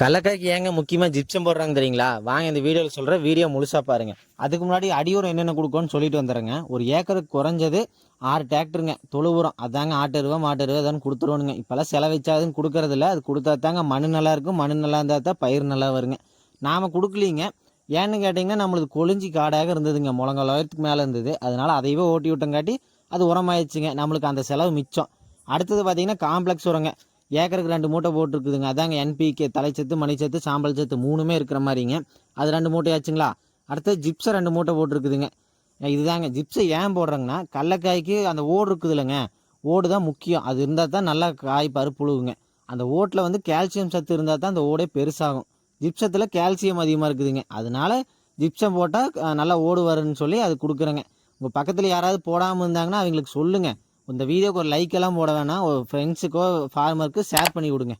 கடலக்காய்க்கு ஏங்க முக்கியமாக ஜிப்சம் போடுறாங்க தெரியுங்களா? வாங்க இந்த வீடியோவில் சொல்கிற வீடியோ முழுசாக பாருங்கள் அதுக்கு முன்னாடி அடியூரம் என்னென்ன கொடுக்கணும்னு சொல்லிட்டு வந்துடுறேங்க. ஒரு ஏக்கருக்கு குறைஞ்சது ஆறு டிராக்டருங்க. தொழு உரம் அதாங்க ஆட்டு அருவா மாட்டு அருவா அதான் கொடுத்துருவோனுங்க. இப்போல்லாம் செலவச்சாதுன்னு கொடுக்கறதில்ல அது கொடுத்தா தாங்க மண் நல்லா இருக்கும். மண் நல்லா இருந்தால் தான் பயிர் நல்லா வருங்க. நாம் கொடுக்கலீங்க. ஏன்னு கேட்டிங்கன்னா நம்மளுக்கு கொழிஞ்சி காடாக இருந்ததுங்க. முழங்காலத்துக்கு மேலே இருந்தது. அதனால் அதையவே ஓட்டி விட்டங்காட்டி அது உரமாயிடுச்சுங்க. நம்மளுக்கு அந்த செலவு மிச்சம். அடுத்தது பார்த்தீங்கன்னா காம்ப்ளெக்ஸ் உரங்க. ஏக்கருக்கு ரெண்டு மூட்டை போட்டிருக்குதுங்க. அதாங்க என்பிகே தலைச்சத்து மணிச்சத்து சாம்பல் சத்து மூணுமே இருக்கிற மாதிரிங்க. அது ரெண்டு மூட்டை ஆச்சுங்களா அடுத்தது ஜிப்ஸை ரெண்டு மூட்டை போட்டிருக்குதுங்க. இதுதாங்க. ஜிப்ஸை ஏன் போடுறாங்கன்னா கடலக்காய்க்கு அந்த ஓடு இருக்குது இல்லைங்க ஓடு தான் முக்கியம். அது இருந்தால் தான் நல்லா காய் பருப்புழுவுங்க அந்த ஓட்டில் வந்து கால்சியம் சத்து இருந்தால் தான் அந்த ஓடே பெருசாகும். ஜிப்சத்தில் கால்சியம் அதிகமாக இருக்குதுங்க. அதனால ஜிப்சம் போட்டால் நல்லா ஓடு வரும்னு சொல்லி அது கொடுக்குறேங்க. உங்கள் பக்கத்தில் யாராவது போடாமல் இருந்தாங்கன்னா அவங்களுக்கு சொல்லுங்கள் இந்த வீடியோக்கு ஒரு லைக் எல்லாம் போட வேணாம். ஒரு ஃப்ரெண்ட்ஸுக்கோ ஃபார்மருக்கு ஷேர் பண்ணி கொடுங்க.